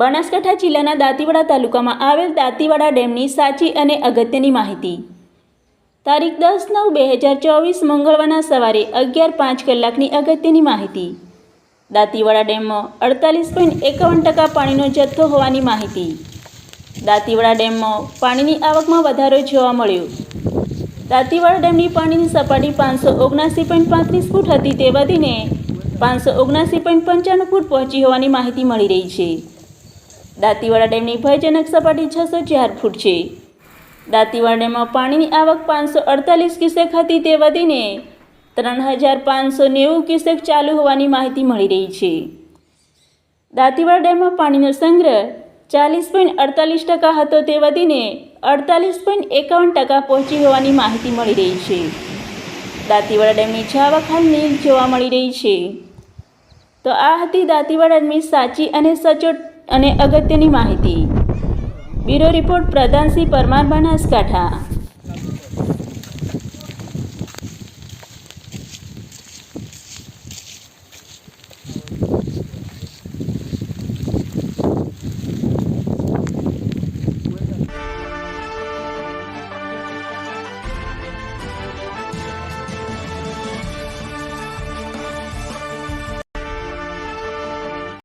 બનાસકાંઠા જિલ્લાના દાંતીવાડા તાલુકામાં આવેલ દાંતીવાડા ડેમની સાચી અને અગત્યની માહિતી. તારીખ દસ નવ બે હજાર ચોવીસ મંગળવારના સવારે અગિયાર પાંચ કલાકની અગત્યની માહિતી. દાંતીવાડા ડેમમાં અડતાલીસ પોઈન્ટ એકાવન ટકા પાણીનો જથ્થો હોવાની માહિતી. દાંતીવાડા ડેમમાં પાણીની આવકમાં વધારો જોવા મળ્યો. દાંતીવાડા ડેમની પાણીની સપાટી પાંચસો ઓગણાસી પોઈન્ટ પાંત્રીસ ફૂટ હતી તે વધીને પાંચસો ઓગણાસી પોઈન્ટ પંચાણું ફૂટ પહોંચી હોવાની માહિતી મળી રહી છે. દાંતીવાડા ડેમની ભયજનક સપાટી છસો ચાર ફૂટ છે. દાંતીવાડા ડેમમાં પાણીની આવક પાંચસો અડતાલીસ ક્યુસેક હતી તે વધીને ત્રણ હજાર પાંચસો નેવું ક્યુસેક ચાલુ હોવાની માહિતી મળી રહી છે. દાંતીવાડા ડેમમાં પાણીનો સંગ્રહ ચાલીસ પોઈન્ટ અડતાલીસ ટકા હતો તે વધીને અડતાલીસ પોઈન્ટ એકાવન ટકા પહોંચી હોવાની માહિતી મળી રહી છે. દાંતીવાડા ડેમની છાવક હાલ નીલ જોવા મળી રહી છે. તો આ હતી દાંતીવાડા ડેમની સાચી અને સચોટ અને અગત્યની માહિતી. Bureau report Pradhansinh Parmar Banaskantha.